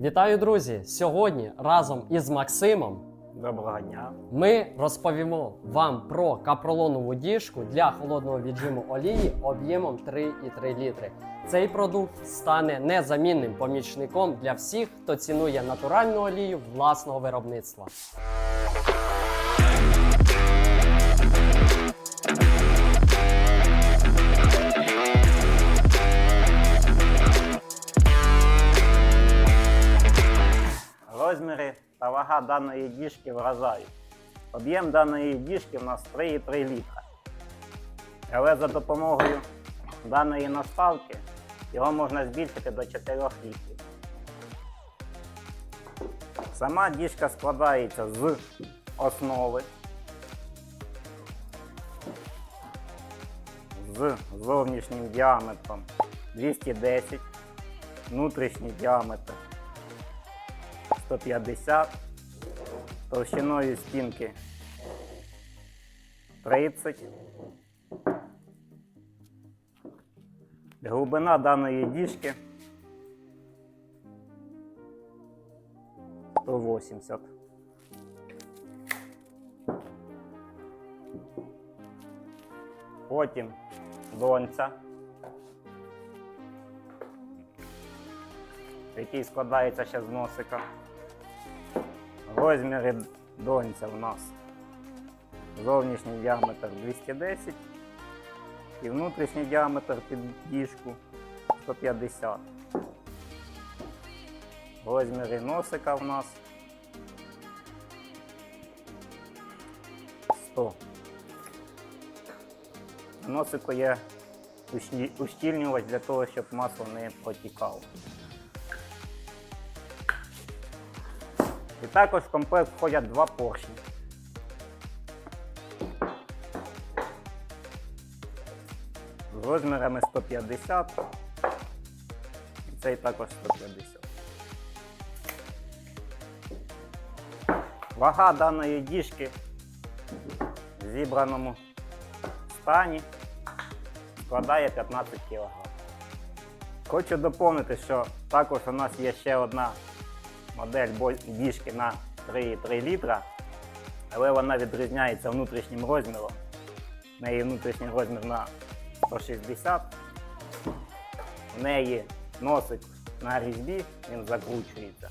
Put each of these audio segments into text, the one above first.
Вітаю, друзі! Сьогодні разом із Максимом Доброго дня. ми розповімо вам про капролонову діжку для холодного віджиму олії об'ємом 3,3 літри. Цей продукт стане незамінним помічником для всіх, хто цінує натуральну олію власного виробництва. Вага даної діжки вражають. Об'єм даної діжки в нас 3,3 літра. Але за допомогою даної наставки його можна збільшити до 4 літрів. Сама діжка складається з основи, з зовнішнім діаметром 210, внутрішній діаметр 150, товщиною стінки 30. Глибина даної діжки 180. Потім донця, який складається ще з носика. Розміри донця в нас зовнішній діаметр 210 і внутрішній діаметр під діжку 150. Розміри носика в нас 100. На носику є ущі- ущільнювач для того, щоб масло не протікало. І також в комплект входять два поршні. З розмірами 150 і цей також 150. Вага даної діжки в зібраному стані складає 15 кг. Хочу доповнити, що також у нас є ще одна модель діжки на 3,3 літра, але вона відрізняється внутрішнім розміром. В неї внутрішній розмір на 160. В неї носик на різьбі, він закручується.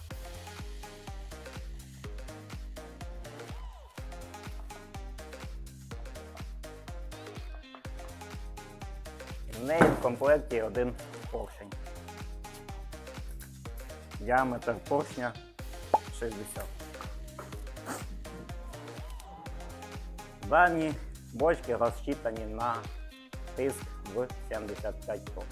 В неї в комплекті один поршень. Діаметр поршня 60. Дані бочки розчитані на тиск в 75 тонн.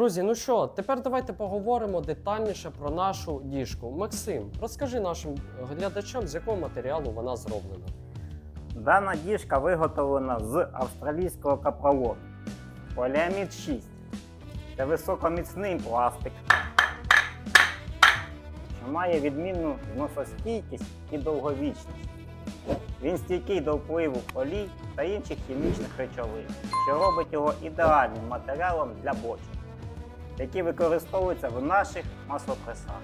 Друзі, ну що, тепер давайте поговоримо детальніше про нашу діжку. Максим, розкажи нашим глядачам, з якого матеріалу вона зроблена. Дана діжка виготовлена з австралійського капролону. Поліамід 6. Це високоміцний пластик, що має відмінну зносостійкість і довговічність. Він стійкий до впливу олій та інших хімічних речовин, що робить його ідеальним матеріалом для бочок, які використовуються в наших маслопресах.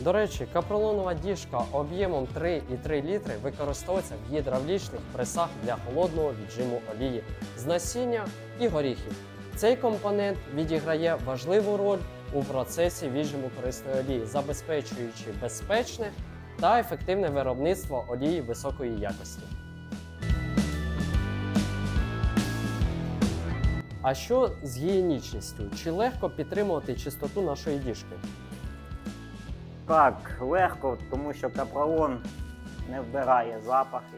До речі, капролонова діжка об'ємом 3,3 літри використовується в гідравлічних пресах для холодного віджиму олії з насіння і горіхів. Цей компонент відіграє важливу роль у процесі віджиму корисної олії, забезпечуючи безпечне та ефективне виробництво олії високої якості. А що з гігієнічністю? Чи легко підтримувати чистоту нашої діжки? Так, легко, тому що капролон не вбирає запахи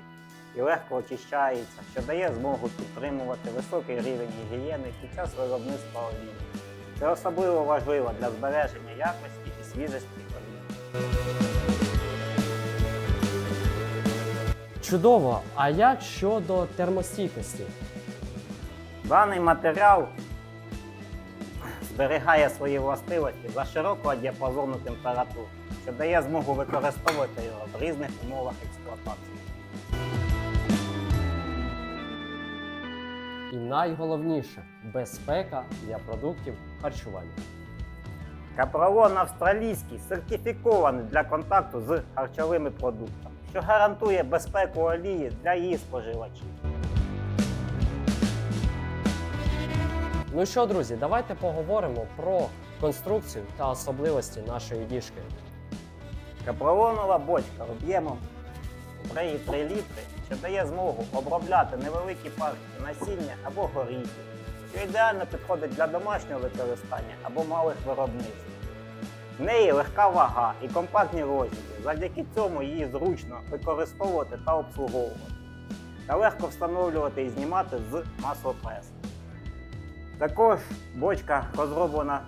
і легко очищається, що дає змогу підтримувати високий рівень гігієни під час виробництва олії. Це особливо важливо для збереження якості і свіжості олії. Чудово! А як щодо термостійкості? Даний матеріал зберігає свої властивості за широкого діапазону температур, що дає змогу використовувати його в різних умовах експлуатації. І найголовніше безпека для продуктів харчування. Капролон австралійський сертифікований для контакту з харчовими продуктами, що гарантує безпеку олії для її споживачів. Ну що, друзі, давайте поговоримо про конструкцію та особливості нашої діжки. Капролонова бочка об'ємом 3,3 літри, що дає змогу обробляти невеликі партії насіння або горіхів, що ідеально підходить для домашнього використання або малих виробництв. В неї легка вага і компактні розміри, завдяки цьому її зручно використовувати та обслуговувати, та легко встановлювати і знімати з маслопресу. Також бочка розроблена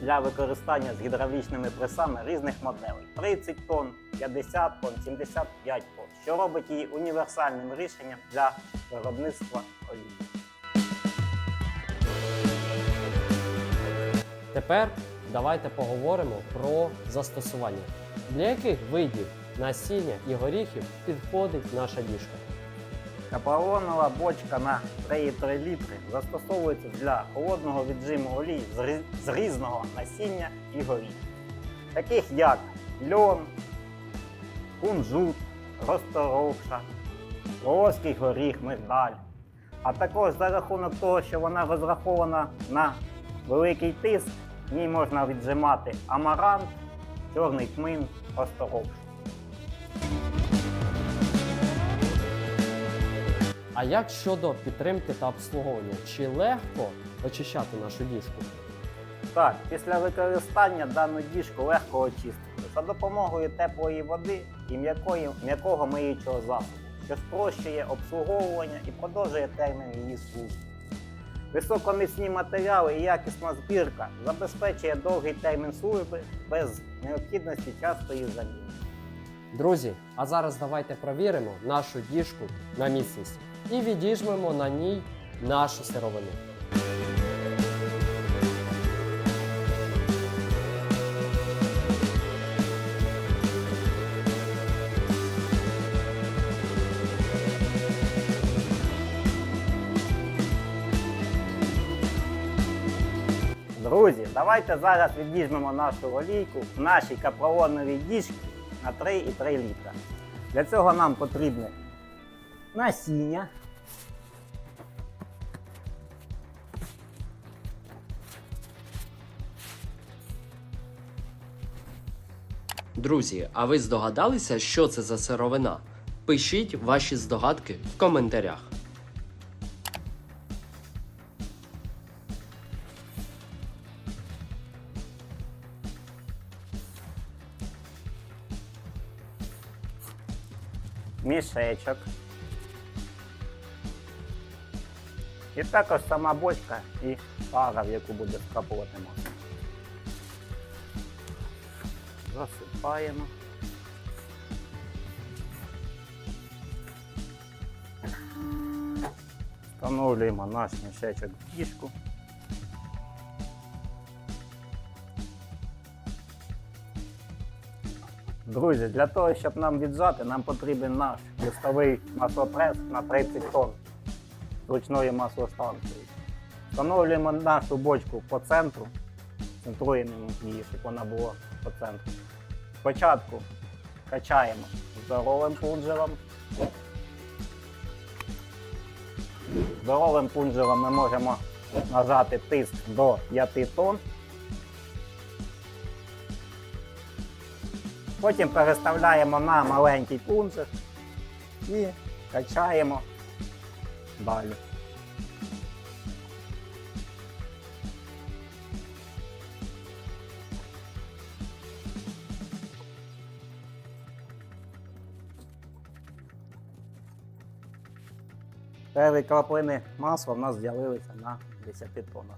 для використання з гідравлічними пресами різних моделей 30 тонн, 50 тонн, 75 тонн, що робить її універсальним рішенням для виробництва олії. Тепер давайте поговоримо про застосування. Для яких видів насіння і горіхів підходить наша діжка? Капролонова бочка на 3,3 літри застосовується для холодного віджиму олій з різного насіння і горіхів, таких як льон, кунжут, розторовша, волоський горіх, мигдаль. А також за рахунок того, що вона розрахована на великий тиск, в ній можна віджимати амарант, чорний тмин, розторовшу. А як щодо підтримки та обслуговування? Чи легко очищати нашу діжку? Так, після використання дану діжку легко очистити за допомогою теплої води і м'якого миючого засобу, що спрощує обслуговування і продовжує термін її служби. Високоміцні матеріали і якісна збірка забезпечує довгий термін служби без необхідності частої заміни. Друзі, а зараз давайте провіримо нашу діжку на міцність і відіжмемо на ній нашу сировину. Друзі, давайте зараз відвізьмемо нашу олійку в нашій капролоновій діжці на 3,3 літра. Для цього нам потрібне насіння. Друзі, а ви здогадалися, що це за сировина? Пишіть ваші здогадки в коментарях. мішечок. І також сама бочка і пара, в яку буде скапувати масло. Засипаємо. Встановлюємо наш мішечок в діжку. Друзі, для того, щоб нам віджати, нам потрібен наш листовий маслопрес на 30 тонн ручної маслостанції. Встановлюємо нашу бочку по центру, центруємо її, щоб вона була по центру. Спочатку качаємо здоровим пунджером. Здоровим пунджером ми можемо нажати тиск до 5 тонн. Потім переставляємо на маленький пунцир і качаємо далі. Перші краплини масла в нас з'явилися на 10 тоннах.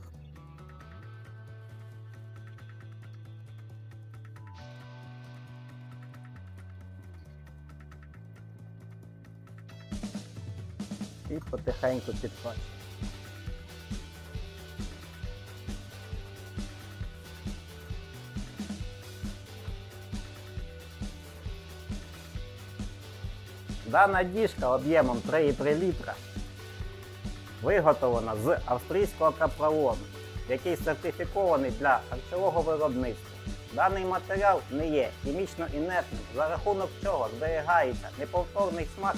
І потихеньку підкачуємо. Дана діжка об'ємом 3,3 літра виготовлена з австрійського капролону, який сертифікований для харчового виробництва. Даний матеріал не є хімічно інертним, за рахунок чого зберігається неповторний смак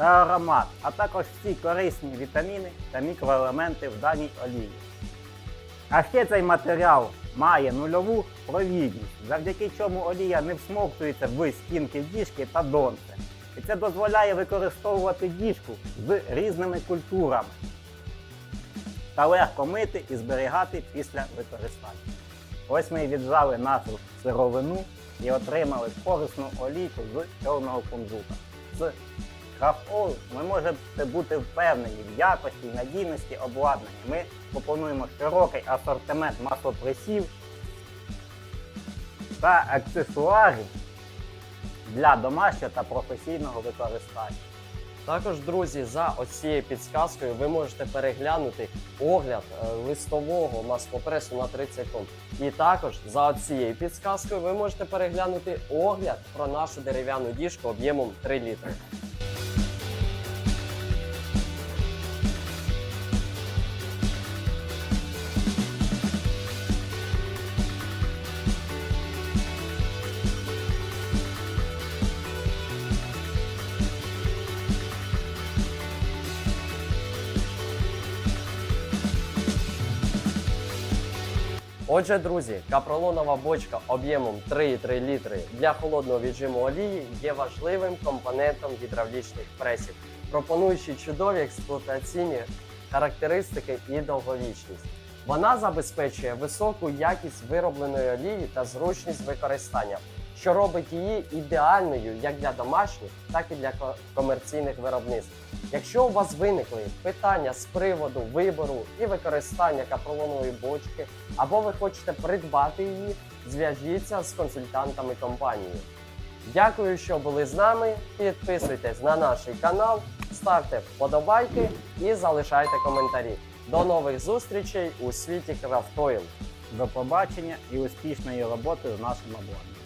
та аромат, а також всі корисні вітаміни та мікроелементи в даній олії. А ще цей матеріал має нульову провідність, завдяки чому олія не всмоктується в стінки діжки та донце. І це дозволяє використовувати діжку з різними культурами та легко мити і зберігати після використання. Ось ми і віджали нашу сировину і отримали корисну олійку з чорного кунжута. Крафт ми можете бути впевнені в якості і надійності обладнання. Ми пропонуємо широкий асортимент маслопресів та аксесуарів для домашнього та професійного використання. Також, друзі, за оцією підсказкою ви можете переглянути огляд е, листового маслопресу на 30 тонн. І також за цією підсказкою ви можете переглянути огляд про нашу дерев'яну діжку об'ємом 3 літри. Отже, друзі, капролонова бочка об'ємом 3,3 літри для холодного віджиму олії є важливим компонентом гідравлічних пресів, пропонуючи чудові експлуатаційні характеристики і довговічність. Вона забезпечує високу якість виробленої олії та зручність використання, що робить її ідеальною як для домашніх, так і для комерційних виробництв. Якщо у вас виникли питання з приводу вибору і використання капролонової бочки, або ви хочете придбати її, зв'яжіться з консультантами компанії. Дякую, що були з нами. Підписуйтесь на наш канал, ставте вподобайки і залишайте коментарі. До нових зустрічей у світі крафтоїл. До побачення і успішної роботи з нашим обладнанням.